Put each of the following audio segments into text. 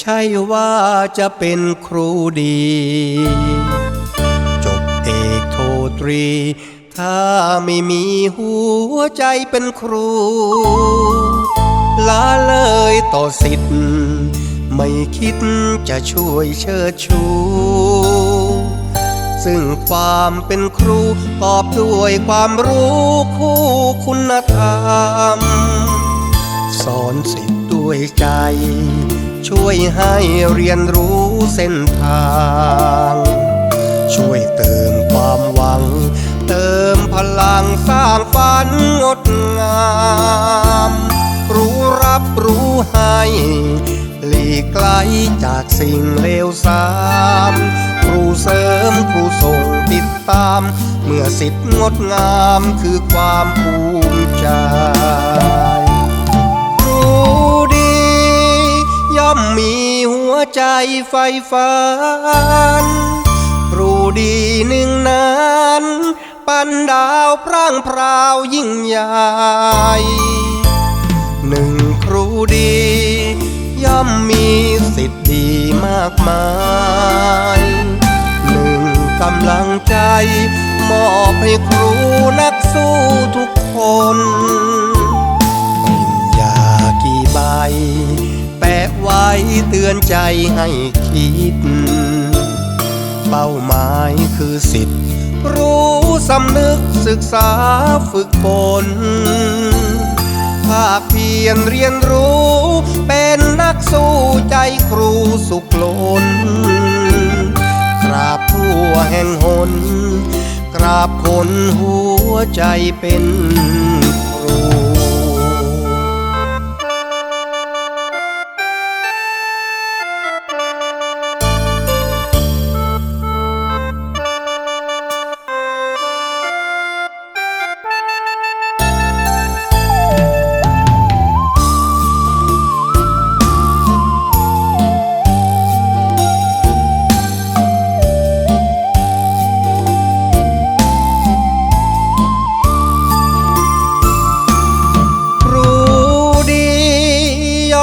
ใช่ว่าจะเป็นครูดี จบเอกโทตรี ถ้าไม่มีหัวใจเป็นครูละเลยต่อสิทธิ์ ไม่คิดจะช่วยเชิดชูซึ่งความเป็นครูตอบด้วยความรู้คู่คุณธรรม ด้วยใจ ช่วยให้เรียนรู้เส้นทาง ช่วยเติมความหวัง เติมพลังสร้างฝันงดงาม รู้รับรู้ให้หลีกไกลจากสิ่งเลวทรามครูเสริมครูส่งติดตาม เมื่อสิทธิ์งดงามคือความภูมิใจครูดีย่ อมมีหัวใจไฟฝันครูดีหนึ่งนั้นปันดาวพร่างพราวยิ่งใหญ่หนึ่งครูดี ย่อมมีสิทธิ์ดีมากมายหนึ่งกำลังใจ มอบให้ครูนักสู้ทุกคน เตือนใจให้คิด เป้าหมายคือสิทธิ์ รู้สำนึกศึกษาฝึกฝนภาคเพียรเรียนรู้ เป็นนักสู้ใจครูสุขลนกราบทั่วแห่งหนกราบคนหัวใจเป็น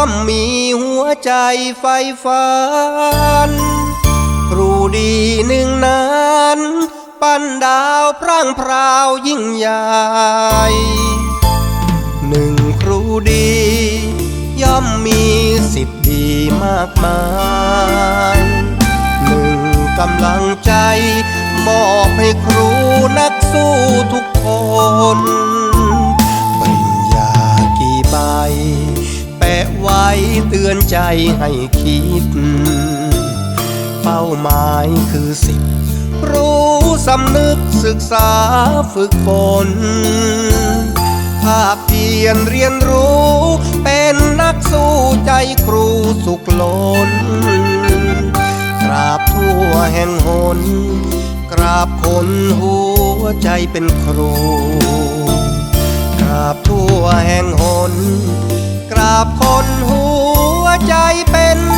มมีหัวใจไฟฝันครูดีหนึ่งนั้น ปั้นดาวพร่างพราวยิ่งใหญ่หนึ่งครูดี ย่อมมีสิทธิ์ดีมากมายหนึ่งกำลังใจ มอบให้ครูนักสู้ทุกคน เตือนใจให้คิด เป้าหมายคือสิทธิ์รู้สำนึกศึกษาฝึกฝนภาคเพียรเรียนรู้ เป็นนักสู้ใจครูสุขล้นกราบทั่วแห่งหน กราบคนหัวใจเป็นครู กราบทั่วแห่งหน ราบคนหัวใจเป็น